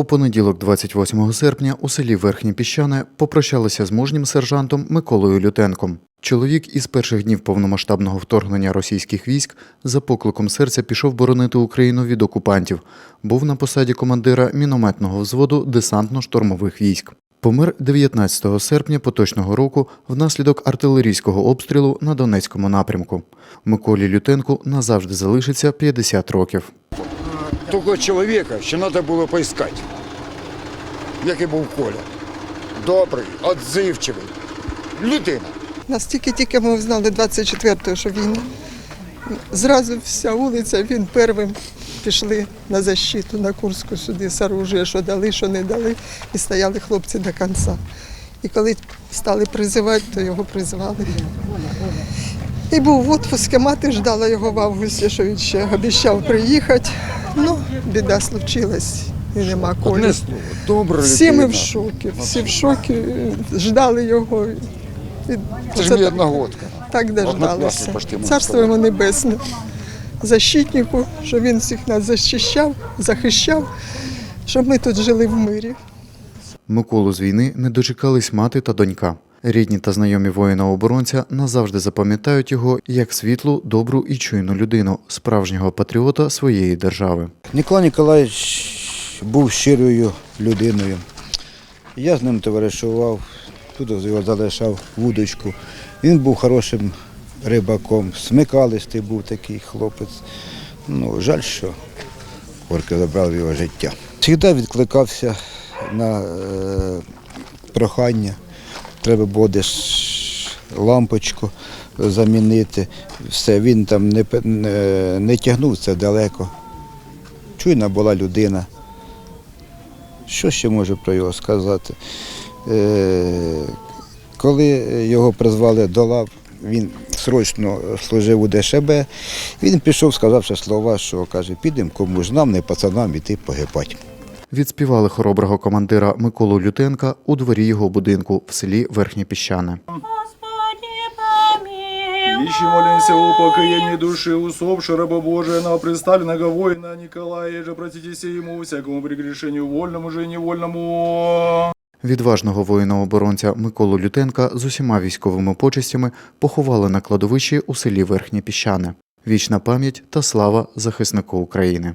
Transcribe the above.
У понеділок, 28 серпня, у селі Верхнє Піщане попрощалися з мужнім сержантом Миколою Лютенком. Чоловік із перших днів повномасштабного вторгнення російських військ за покликом серця пішов боронити Україну від окупантів. Був на посаді командира мінометного взводу десантно-штурмових військ. Помер 19 серпня поточного року внаслідок артилерійського обстрілу на Донецькому напрямку. Миколі Лютенку назавжди залишиться 50 років. Того чоловіка ще треба було поіскати, який був Коля. Добрий, відзивчивий. Людина. Настільки тільки ми знали 24-го, що війна. Зразу вся вулиця, він первим пішли на защиту, на Курську сюди з оружия, що дали, що не дали. І стояли хлопці до кінця. І коли стали призивати, то його призвали. І був в отпуску, мати ждала його в августі, що він ще обіцяв приїхати. Ну, біда случилась, і нема колі. Добра Всі ми в шокі, всі в шокі, ждали його. І Це ж мій так- одногодка. так дождалися. Царство йому небесне. Защитнику, що він всіх нас захищав, захищав, щоб ми тут жили в мирі. Миколу з війни не дочекались мати та донька. Рідні та знайомі воїна-оборонця назавжди запам'ятають його як світлу, добру і чуйну людину, справжнього патріота своєї держави. Ніколай Ніколаївич був щирою людиною. Я з ним товаришував, тут його залишав вудочку. Він був хорошим рибаком, смикалистий був такий хлопець. Ну, жаль, що орки забрали його життя. Завжди відкликався на е, прохання. Треба було десь лампочку замінити. Все, він там не, не, не тягнув далеко. Чуйна була людина. Що ще можу про його сказати? Е, коли його призвали до лав, він срочно служив у ДШБ, він пішов, сказавши слова, що каже, підемо комусь нам, не пацанам іти погибати. Відспівали хороброго командира Миколу Лютенка у дворі його будинку в селі Верхнє Піщане. Ищи молимся о покаянии души усопшего раба Божия на представленного воина Николая, же протитесь ему всякому прегрешению вольному же невольному. Відважного воїна-оборонця Миколу Лютенка з усіма військовими почестями поховали на кладовищі у селі Верхнє Піщане. Вічна пам'ять та слава захиснику України.